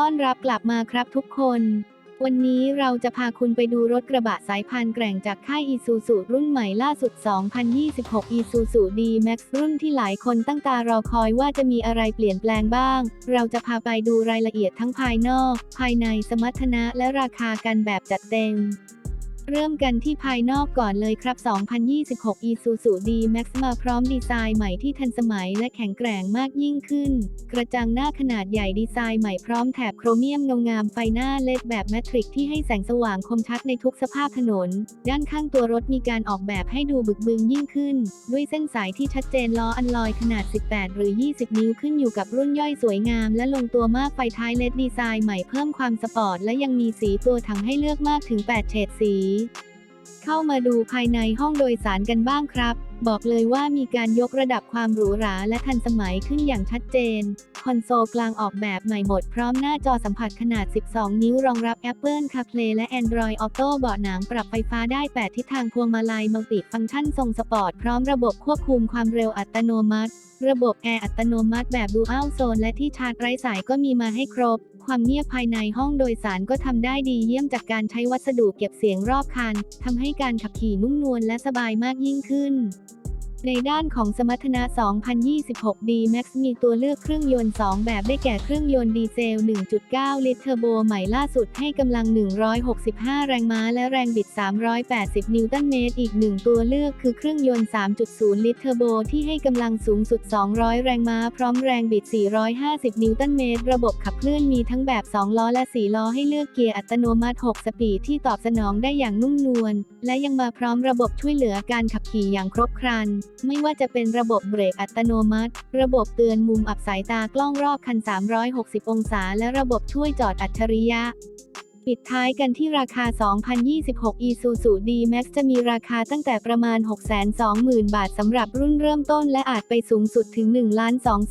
ต้อนรับกลับมาครับทุกคน วันนี้เราจะพาคุณไปดูรถกระบะสายพานแกร่งจากค่ายอีซูซูรุ่นใหม่ล่าสุด 2026ฮิสูสูดีแม็กซ์รุ่นที่หลายคนตั้งตารอคอยว่าจะมีอะไรเปลี่ยนแปลงบ้าง เราจะพาไปดูรายละเอียดทั้งภายนอก ภายในสมรรถนะและราคากันแบบจัดเต็ม เริ่มกันที่ภายนอกก่อนเลยครับ 2026 Isuzu D-Max มาพร้อมดีไซน์ใหม่ที่ทันสมัยและแข็งแกร่งมากยิ่งขึ้น กระจังหน้าขนาดใหญ่ดีไซน์ใหม่พร้อมแถบโครเมียมเงางามไฟหน้าเลดแบบแมทริกที่ให้แสงสว่างคมชัดในทุกสภาพถนน ด้านข้างตัวรถมีการออกแบบให้ดูบึกบึนยิ่งขึ้น ด้วยเส้นสายที่ชัดเจนล้ออันลอยขนาด 18 หรือ 20 นิ้วขึ้นอยู่กับรุ่นย่อยสวยงาม และลงตัวมากไฟท้ายเลดดีไซน์ใหม่เพิ่มความสปอร์ตและยังมีสีตัวถังให้เลือกมากถึง 8 เฉดสีเข้ามาดูภายในห้องโดยสารกันบ้างครับบอกเลยว่ามีการยกระดับความหรูหราและทันสมัยขึ้นอย่างชัดเจน คอนโซลกลางออกแบบใหม่หมดพร้อมหน้าจอสัมผัสขนาด 12 นิ้วรองรับ Apple CarPlay และ Android Auto เบาะหนังปรับไฟฟ้าได้ 8 ทิศทางพวงมาลัยมัลติฟังก์ชันทรงสปอร์ต พร้อมระบบควบคุมความเร็วอัตโนมัติ ระบบแอร์อัตโนมัติแบบ Dual Zone และที่ชาร์จไร้สายก็มีมาให้ครบความเงียบภายในห้องโดยสารก็ทำได้ดีเยี่ยมจากการใช้วัสดุเก็บเสียงรอบคันทำให้การขับขี่นุ่มนวลและสบายมากยิ่งขึ้น ในด้านของสมรรถนะ 2026 D-Max มีตัวเลือกเครื่องยนต์ 2 แบบได้แก่เครื่องยนต์ดีเซล 1.9 ลิตรเทอร์โบใหม่ล่าสุดให้กำลัง 165 แรงม้าและแรงบิด 380 นิวตันเมตร อีกหนึ่งตัวเลือกคือเครื่องยนต์ 3.0 ลิตรเทอร์โบที่ให้กำลังสูงสุด 200 แรงม้าพร้อมแรงบิด 450 นิวตันเมตร ระบบขับเคลื่อนมีทั้งแบบ 2 ล้อและ 4 ล้อให้เลือกเกียร์อัตโนมัติ 6 สปีดที่ตอบสนองได้อย่างนุ่มนวลและยังมาพร้อมระบบช่วยเหลือการขับขี่อย่างครบครันไม่ว่าจะเป็นระบบเบรกอัตโนมัติ ระบบเตือนมุมอับสายตากล้องรอบคัน 360 องศา และระบบช่วยจอดอัจฉริยะ ปิดท้ายกันที่ราคา 2026 Isuzu D-Max จะมีราคาตั้งแต่ประมาณ 620,000 บาทสำหรับรุ่นเริ่มต้น และอาจไปสูงสุดถึง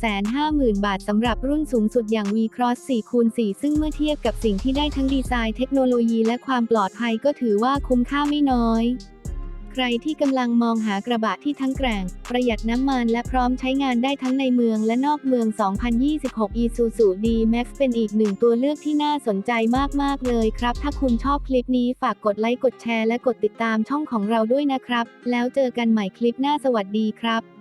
1,250,000 บาทสำหรับรุ่นสูงสุดอย่าง V-Cross 4 คูณ4ซึ่งเมื่อเทียบกับสิ่งที่ได้ทั้งดีไซน์เทคโนโลยีและความปลอดภัยก็ถือว่าคุ้มค่าไม่น้อย ใครที่กำลังมองหากระบะที่ทั้งแกร่ง ประหยัดน้ำมันและพร้อมใช้งานได้ทั้งในเมืองและนอกเมือง 2026 Isuzu D-Max เป็นอีกหนึ่งตัวเลือกที่น่าสนใจมาก ๆ เลยครับ ถ้าคุณชอบคลิปนี้ฝากกดไลค์ กดแชร์ และกดติดตามช่องของเราด้วยนะครับ แล้วเจอกันใหม่คลิปหน้าสวัสดีครับ